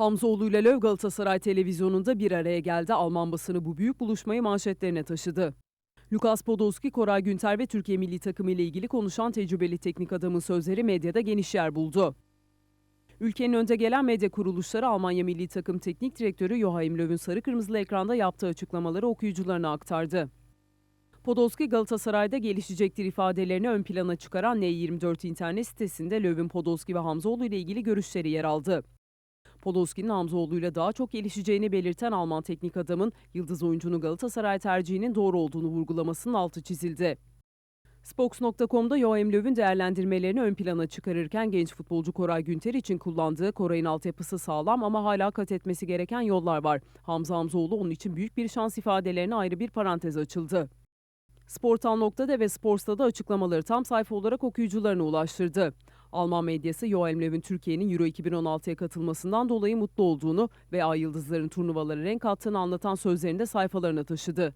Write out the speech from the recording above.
Hamzoğlu ile Löw Galatasaray televizyonunda bir araya geldi. Alman basını bu büyük buluşmayı manşetlerine taşıdı. Lukas Podolski, Koray Günter ve Türkiye milli takımı ile ilgili konuşan tecrübeli teknik adamın sözleri medyada geniş yer buldu. Ülkenin önde gelen medya kuruluşları Almanya milli takım teknik direktörü Joachim Löw'ün sarı kırmızılı ekranda yaptığı açıklamaları okuyucularına aktardı. Podolski Galatasaray'da gelişecektir ifadelerini ön plana çıkaran N24 internet sitesinde Löw'ün Podolski ve Hamzoğlu ile ilgili görüşleri yer aldı. Podolski'nin Hamzoğlu'yla daha çok gelişeceğini belirten Alman teknik adamın yıldız oyuncunun Galatasaray tercihinin doğru olduğunu vurgulamasının altı çizildi. Spox.com'da Joachim Löw'ün değerlendirmelerini ön plana çıkarırken genç futbolcu Koray Günter için kullandığı Koray'ın altyapısı sağlam ama hala kat etmesi gereken yollar var. Hamza Hamzoğlu onun için büyük bir şans ifadelerine ayrı bir parantez açıldı. Sportal.de ve Sports'ta açıklamaları tam sayfa olarak okuyucularına ulaştırdı. Alman medyası Joachim Löw'ün Türkiye'nin Euro 2016'ya katılmasından dolayı mutlu olduğunu ve Ay Yıldızların turnuvalara renk attığını anlatan sözlerini de sayfalarına taşıdı.